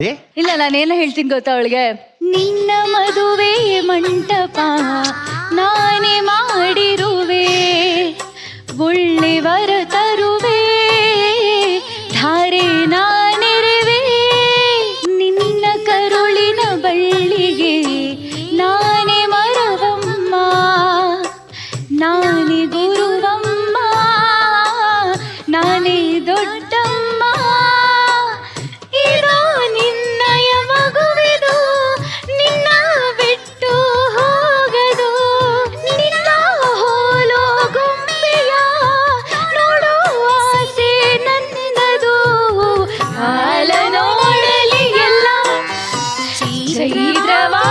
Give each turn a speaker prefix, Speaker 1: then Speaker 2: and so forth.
Speaker 1: ಇಲ್ಲ ನಾನೇನು ಹೇಳ್ತೀನಿ ಗೊತ್ತಾ ಅವಳಿಗೆ? ನಿನ್ನ ಮದುವೆ ಮಂಟಪ ನಾನೇ ಮಾಡಿರುವೆ. ಒಳ್ಳೆ ವರ ತರುವೆ. ಧಾರೆ ನಾನಿರುವೆ. ನಿನ್ನ ಕರುಳಿನ ಬಳ್ಳಿಗೆ ನಾನೇ ಮರವಮ್ಮ. ನಾನೇ ಗುರುವಮ್ಮ. ನಾನೇ ದೊಡ್ಡ ക്ഷീദ്രവാ